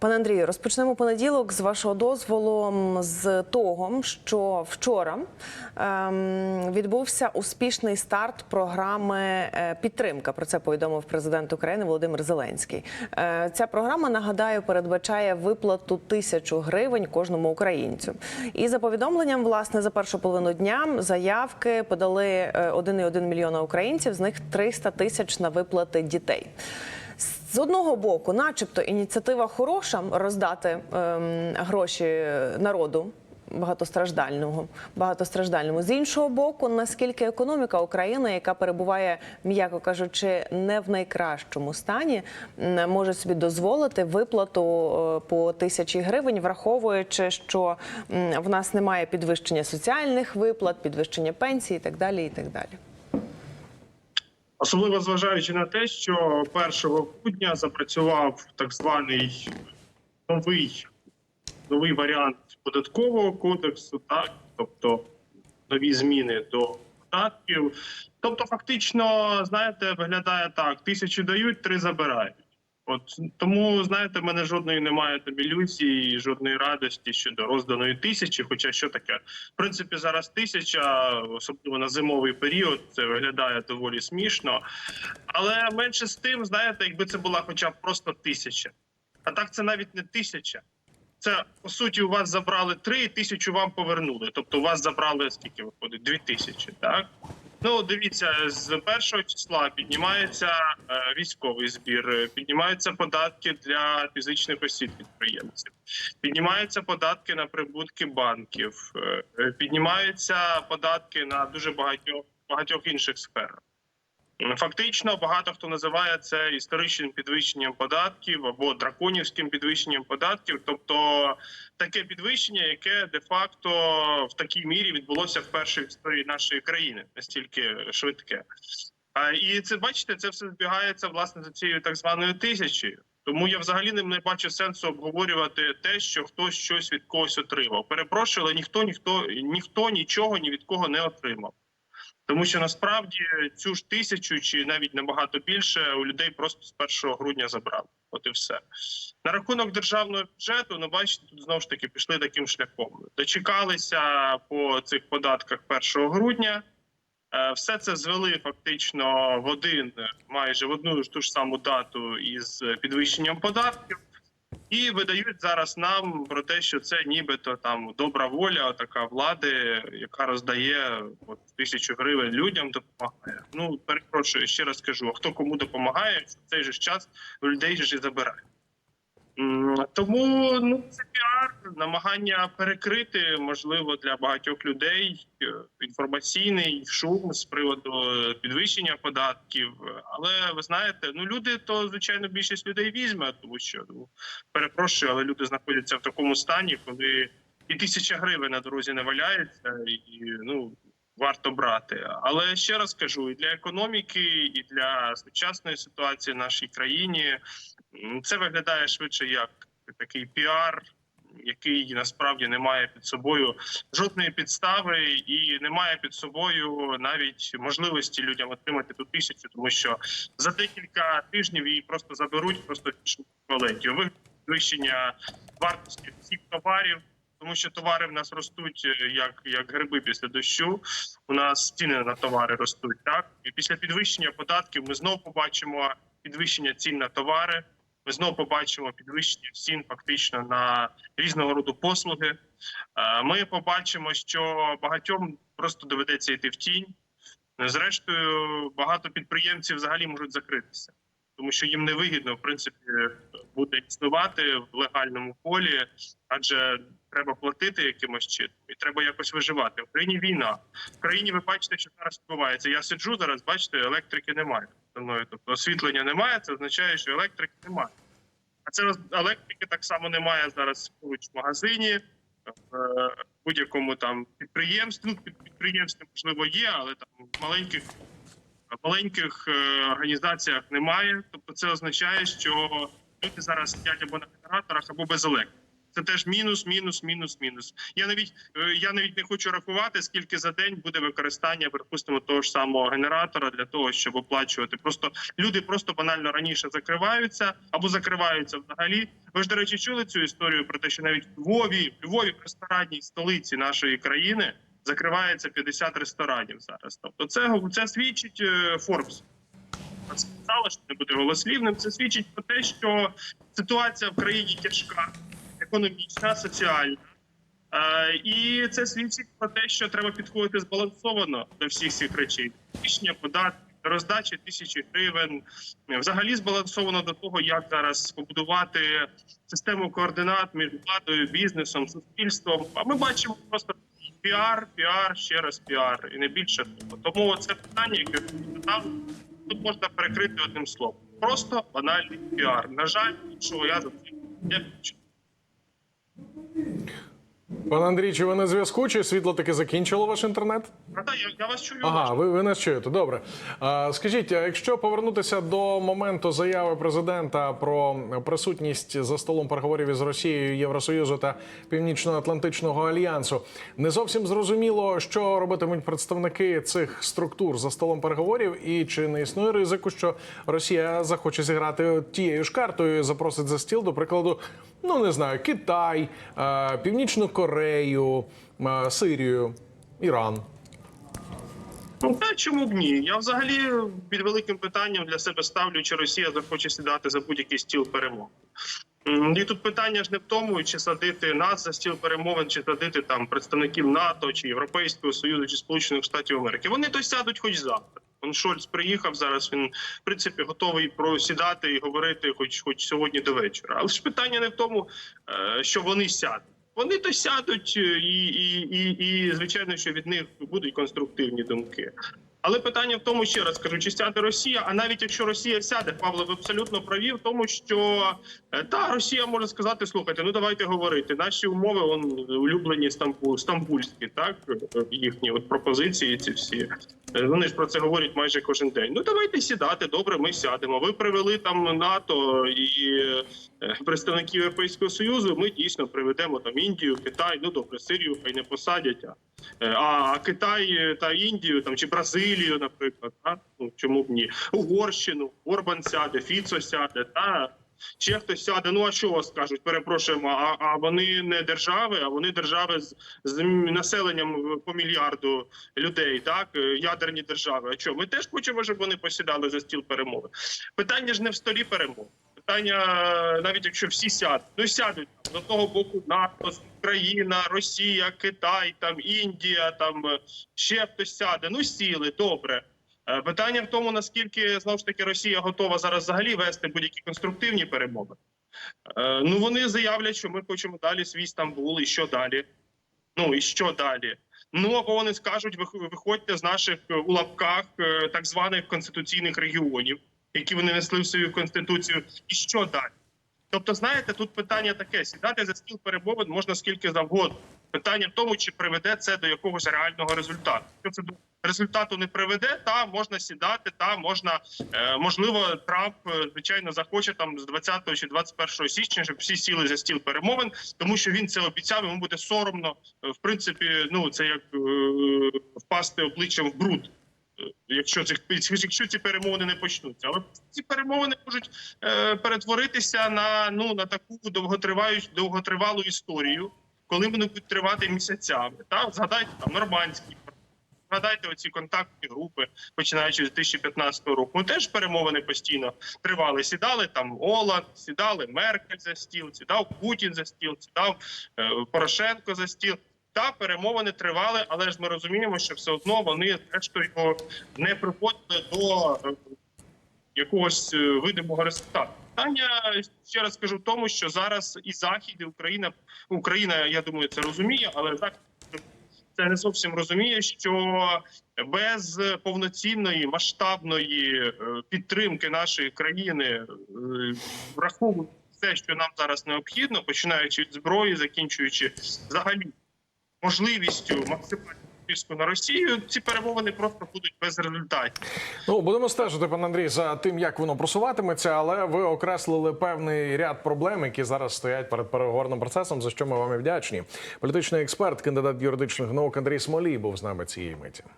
Пане Андрію, розпочнемо понеділок з вашого дозволу з того, що вчора ем, відбувся успішний старт програми е, підтримка. Про це повідомив президент України Володимир Зеленський. Е, ця програма нагадаю передбачає виплату тисячу гривень кожному українцю. І за повідомленням, власне, за першу половину дня заявки подали е, 1,1 мільйона українців. З них 300 тисяч на виплати дітей. З одного боку, начебто, ініціатива хороша роздати ем, гроші народу. Багатостраждального, багатостраждальному з іншого боку, наскільки економіка України, яка перебуває, м'яко кажучи, не в найкращому стані, може собі дозволити виплату е, по тисячі гривень, враховуючи, що в нас немає підвищення соціальних виплат, підвищення пенсій і так далі. І так далі. Особливо зважаючи на те, що 1 грудня запрацював так званий новий новий варіант податкового кодексу, так тобто нові зміни до податків. Тобто, фактично, знаєте, виглядає так: тисячу дають, три забирають. От тому, знаєте, в мене жодної немає там ілюзії, жодної радості щодо розданої тисячі. Хоча що таке, в принципі, зараз тисяча, особливо на зимовий період, це виглядає доволі смішно. Але менше з тим, знаєте, якби це була хоча б просто тисяча. А так це навіть не тисяча. Це по суті у вас забрали три, тисячу вам повернули. Тобто у вас забрали скільки виходить? Дві тисячі, так? Ну, дивіться, з першого числа піднімається е, військовий збір, е, піднімаються податки для фізичних осіб підприємців, піднімаються податки на прибутки банків, е, е, піднімаються податки на дуже багатьох багатьох інших сферах. Фактично, багато хто називає це історичним підвищенням податків або драконівським підвищенням податків, тобто таке підвищення, яке де-факто в такій мірі відбулося вперше в історії нашої країни, настільки швидке. І це бачите, це все збігається власне за цією так званою тисячею. Тому я взагалі не бачу сенсу обговорювати те, що хтось щось від когось отримав. Перепрошую, але ніхто, ніхто, ніхто нічого ні від кого не отримав. Тому що насправді цю ж тисячу чи навіть набагато більше у людей просто з 1 грудня забрали. От і все на рахунок державного бюджету. Ну бачите, тут знову ж таки пішли таким шляхом. Дочекалися по цих податках 1 грудня. Е, Все це звели фактично в один, майже в одну ж ту ж саму дату із підвищенням податків. І видають зараз нам про те, що це нібито там добра воля, така влади, яка роздає от, тисячу гривень людям, допомагає. Ну перепрошую, ще раз кажу: а хто кому допомагає, в цей же час людей ж і забирає. Тому ну це піар, намагання перекрити, можливо, для багатьох людей е, інформаційний шум з приводу підвищення податків. Але ви знаєте, ну люди то звичайно більшість людей візьме, тому що ну перепрошую, але люди знаходяться в такому стані, коли і тисяча гривень на дорозі не валяється, і ну варто брати. Але ще раз кажу: і для економіки, і для сучасної ситуації в нашій країні це виглядає швидше як такий піар. Який насправді не має під собою жодної підстави і не має під собою навіть можливості людям отримати ту тисячу, тому що за декілька тижнів її просто заберуть, просто в еквіваленті. Підвищення вартості всіх товарів, тому що товари в нас ростуть е, як, як гриби після дощу. У нас ціни на товари ростуть. Так і після підвищення податків ми знову побачимо підвищення цін на товари. Ми знову побачимо підвищення цін фактично на різного роду послуги. Е, Ми побачимо, що багатьом просто доведеться йти в тінь. Зрештою, багато підприємців взагалі можуть закритися, тому що їм невигідно в принципі буде існувати в легальному полі, адже треба платити якимось чином, і треба якось виживати. В Україні війна в країні. Ви бачите, що зараз відбувається. Я сиджу зараз. Бачите, електрики немає. Тобто освітлення немає. Це означає, що електрики немає. А це електрики так само немає зараз в магазині. В е, будь-якому там підприємстві. Ну, під- підприємстві можливо є, але там маленьких маленьких е, організаціях немає. Тобто, це означає, що люди зараз сидять або на генераторах, або без електрики. Це теж мінус, мінус, мінус, мінус. Я навіть е, я навіть не хочу рахувати, скільки за день буде використання, припустимо, того ж самого генератора для того, щоб оплачувати. Просто люди просто банально раніше закриваються або закриваються взагалі. Ви ж до речі, чули цю історію про те, що навіть в Львові, в Львові, ресторанній столиці нашої країни, закривається 50 ресторанів зараз. Тобто, це це свідчить е, Форбс. Сказала, що не буде голослівним. Це свідчить про те, що ситуація в країні тяжка, економічна, соціальна. Е, і це свідчить про те, що треба підходити збалансовано до всіх цих речей. Рішення податків, роздачі тисячі гривень, взагалі збалансовано до того, як зараз побудувати систему координат між владою, бізнесом, суспільством. А ми бачимо просто піар, піар, ще раз піар, і не більше того. Тому це питання, яке задав, тут можна перекрити одним словом. Просто банальний піар. На жаль, іншого я за цим не бачу. Пане Андрій, чи ви на зв'язку? Чи світло таки закінчило ваш інтернет? А так, я, я вас чую. Ага, ви, ви нас чуєте. Добре. А, скажіть, а якщо повернутися до моменту заяви президента про присутність за столом переговорів із Росією, Євросоюзу та Північно-Атлантичного альянсу, не зовсім зрозуміло, що робитимуть представники цих структур за столом переговорів, і чи не існує ризику, що Росія захоче зіграти тією ж картою, і запросить за стіл, до прикладу, ну не знаю, Китай, е, Північну Корею, е, Сирію, Іран. Ну та чому б ні? Я взагалі під великим питанням для себе ставлю, чи Росія захоче сідати за будь-який стіл перемог. І тут питання ж не в тому, чи садити нас за стіл перемовин, чи садити там представників НАТО, чи Європейського Союзу, чи Сполучених Штатів Америки. Вони то сядуть хоч завтра. Он Шольц приїхав зараз. Він в принципі готовий просідати і говорити, хоч хоч сьогодні до вечора. Але ж питання не в тому, е, що вони сядуть. Вони то сядуть, е, і, і, і, і звичайно, що від них будуть конструктивні думки. Але питання в тому, ще раз кажу, чи сяде Росія? А навіть якщо Росія сяде, Павло, ви абсолютно праві в тому, що е, та Росія може сказати: слухайте, ну давайте говорити. Наші умови он улюблені стамбул, стамбульські, так їхні от пропозиції. Ці всі вони ж про це говорять майже кожен день. Ну давайте сідати. Добре, ми сядемо. Ви привели там НАТО і е, представників Європейського союзу. Ми дійсно приведемо там Індію, Китай. Ну добре, Сирію хай не посадять. А Е, Китай та Індію там чи Бразилію, наприклад, та? ну чому б ні? Угорщину, Орбан сяде, Фіцо сяде, та ще хтось сяде. Ну а що вас скажуть? Перепрошуємо. А, а вони не держави, а вони держави з, з населенням по мільярду людей, так Е, ядерні держави. А що ми теж хочемо, щоб вони посідали за стіл перемови? Питання ж не в столі перемов. Питання, навіть якщо всі сядуть, ну сядуть до того боку НАТО, Україна, Росія, Китай, там Індія, там е, ще хтось сяде. Ну сіли, добре. Е, Питання в тому, наскільки знову ж таки Росія готова зараз взагалі вести будь-які конструктивні перемови. Е, Ну вони заявлять, що ми хочемо далі свій Стамбул, і що далі? Ну і що далі? Ну або вони скажуть, виходьте з наших е, у лапках так званих конституційних регіонів, які вони несли в свою конституцію, і що далі? Тобто, знаєте, тут питання таке: сідати за стіл перемовин можна скільки завгодно. Питання в тому, чи приведе це до якогось реального результату. Якщо це результату не приведе, та можна сідати, та можна е, можливо, Трамп е, звичайно захоче там з 20 чи 21 січня, щоб всі сіли за стіл перемовин, тому що він це обіцяв. Йому буде соромно. Е, В принципі, ну це як впасти обличчям в бруд. Якщо цих якщо ці перемовини не почнуться, але ці перемовини можуть е, перетворитися на ну на таку довготриваючу довготривалу історію, коли вони будуть тривати місяцями. Так згадайте там нормандський Згадайте оці контактні групи, починаючи з 2015 року. Ну, теж перемовини постійно тривали. Сідали там Оланд, сідали Меркель за стіл, сідав Путін за стіл, сідав е, Порошенко за стіл. Та перемовини тривали, але ж ми розуміємо, що все одно вони зрештою не приходили до е, якогось е, видимого результату. Питання ще раз скажу в тому, що зараз і захід, і Україна Україна, я думаю, це розуміє, але захід це не зовсім розуміє, що без повноцінної масштабної е, підтримки нашої країни, е, враховуючи все, що нам зараз необхідно, починаючи від зброї, закінчуючи взагалі можливістю максимально тиску на Росію, ці перемовини просто будуть без результатів. Ну будемо стежити, пан Андрій, за тим, як воно просуватиметься, але ви окреслили певний ряд проблем, які зараз стоять перед переговорним процесом, за що ми вам і вдячні. Політичний експерт, кандидат юридичних наук Андрій Смолій був з нами цієї миті.